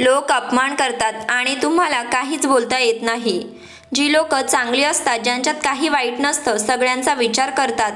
लोक अपमान करतात आणि तुम्हाला काहीच बोलता येत नाही. जी लोक चांगली असतात ज्यांच्यात काही वाईट नसतं सगळ्यांचा विचार करतात.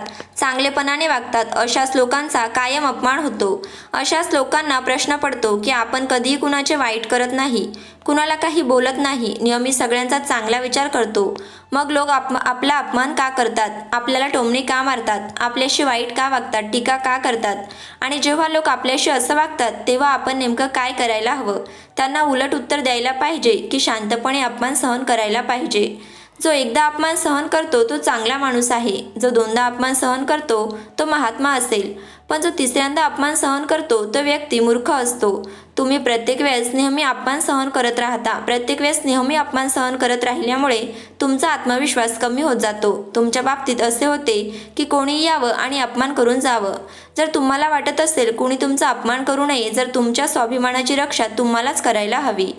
चांगलेपणाने वागतात. अशाच लोकांचा कायम अपमान होतो. अशाच लोकांना प्रश्न पडतो की आपण कधीही कुणाचे वाईट करत नाही. कुणाला काही बोलत नाही. नियमित सगळ्यांचा चांगला विचार करतो. मग लोक आप आपला अपमान का करतात? आपल्याला टोमणे का मारतात? आपल्याशी वाईट का वागतात? टीका का करतात? आणि जेव्हा लोक आपल्याशी असं वागतात तेव्हा आपण नेमकं काय करायला हवं? त्यांना उलट उत्तर द्यायला पाहिजे की शांतपणे अपमान सहन करायला पाहिजे. जो एकदा अपमान सहन करतो तो चांगला माणूस आहे. जो दोनदा अपमान सहन करतो तो महात्मा असेल. पण जो तिसऱ्यांदा अपमान सहन करतो तो व्यक्ती मूर्ख असतो. तुम्ही प्रत्येक वेळेस नेहमी अपमान सहन करत राहता. प्रत्येक वेळेस नेहमी अपमान सहन करत राहिल्यामुळे तुमचा आत्मविश्वास कमी होत जातो. तुमच्या बाबतीत असे होते की कोणी यावं आणि अपमान करून जावं. जर तुम्हाला वाटत असेल कोणी तुमचा अपमान करू नये जर तुमच्या स्वाभिमानाची रक्षा तुम्हालाच करायला हवी.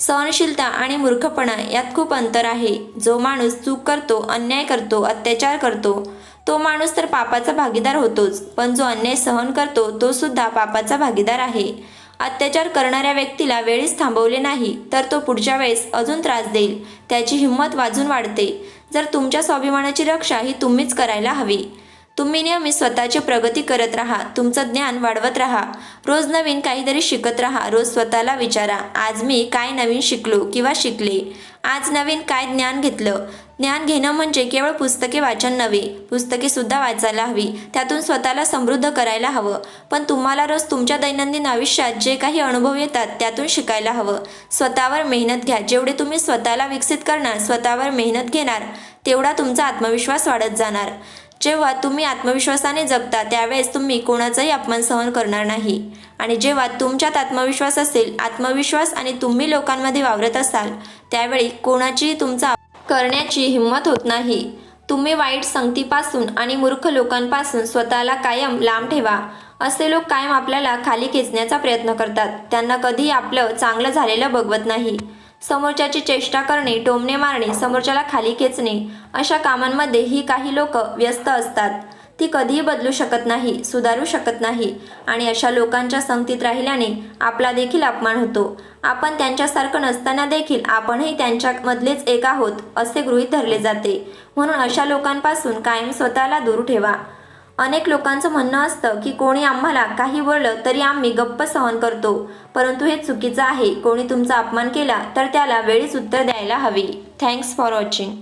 सहनशीलता आणि मूर्खपणा यात खूप अंतर आहे. जो माणूस चूक करतो अन्याय करतो अत्याचार करतो तो माणूस तर पापाचा भागीदार होतोच पण जो अन्याय सहन करतो तो सुद्धा पापाचा भागीदार आहे. अत्याचार करणाऱ्या व्यक्तीला वेळीच थांबवले नाही तर तो पुढच्या वेळेस अजून त्रास देईल त्याची हिंमत वाजून वाढते. जर तुमच्या स्वाभिमानाची रक्षा ही तुम्हीच करायला हवी. तुम्ही नेहमी स्वतःची प्रगती करत राहा तुमचं ज्ञान वाढवत राहा. रोज नवीन काहीतरी शिकत राहा रोज स्वतःला विचारा आज मी काय नवीन शिकलो किंवा शिकले? आज नवीन काय ज्ञान घेतलं? ज्ञान घेणं म्हणजे केवळ पुस्तके वाचन नव्हे पुस्तके सुद्धा वाचायला हवी त्यातून स्वतःला समृद्ध करायला हवं. पण तुम्हाला रोज तुमच्या दैनंदिन आयुष्यात जे काही अनुभव येतात त्यातून शिकायला हवं. स्वतःवर मेहनत घ्या जेवढे तुम्ही स्वतःला विकसित करणार स्वतःवर मेहनत घेणार तेवढा तुमचा आत्मविश्वास वाढत जाणार. जेव्हा तुम्ही आत्मविश्वासाने जगता त्यावेळेस तुम्ही कोणाचाही अपमान सहन करणार नाही. आणि जेव्हा तुमच्यात आत्मविश्वास असेल आत्मविश्वास आणि तुम्ही लोकांमध्ये वावरत असाल त्यावेळी कोणाचीही तुमचा करण्याची हिंमत होत नाही. तुम्ही वाईट संगतीपासून आणि मूर्ख लोकांपासून स्वतःला कायम लांब ठेवा. असे लोक कायम आपल्याला खाली खेचण्याचा प्रयत्न करतात. त्यांना कधी आपलं चांगलं झालेलं बघवत नाही. समोरच्याची चेष्टा करणे टोमणे मारणे समोरच्याला खाली खेचणे अशा कामांमध्ये ही काही लोक व्यस्त असतात. ती कधीही बदलू शकत नाही सुधारू शकत नाही आणि अशा लोकांच्या संगतीत राहिल्याने आपला देखील अपमान होतो. आपण त्यांच्यासारखं नसताना देखील आपणही त्यांच्यामधलेच एक आहोत असे गृहीत धरले जाते. म्हणून अशा लोकांपासून कायम स्वतःला दूर ठेवा. अनेक लोकांचं म्हणणं असतं की कोणी आम्हाला काही बोललं तरी आम्ही गप्प सहन करतो. परंतु हे चुकीचं आहे. कोणी तुमचा अपमान केला तर त्याला वेळीच उत्तर द्यायला हवी. Thanks for watching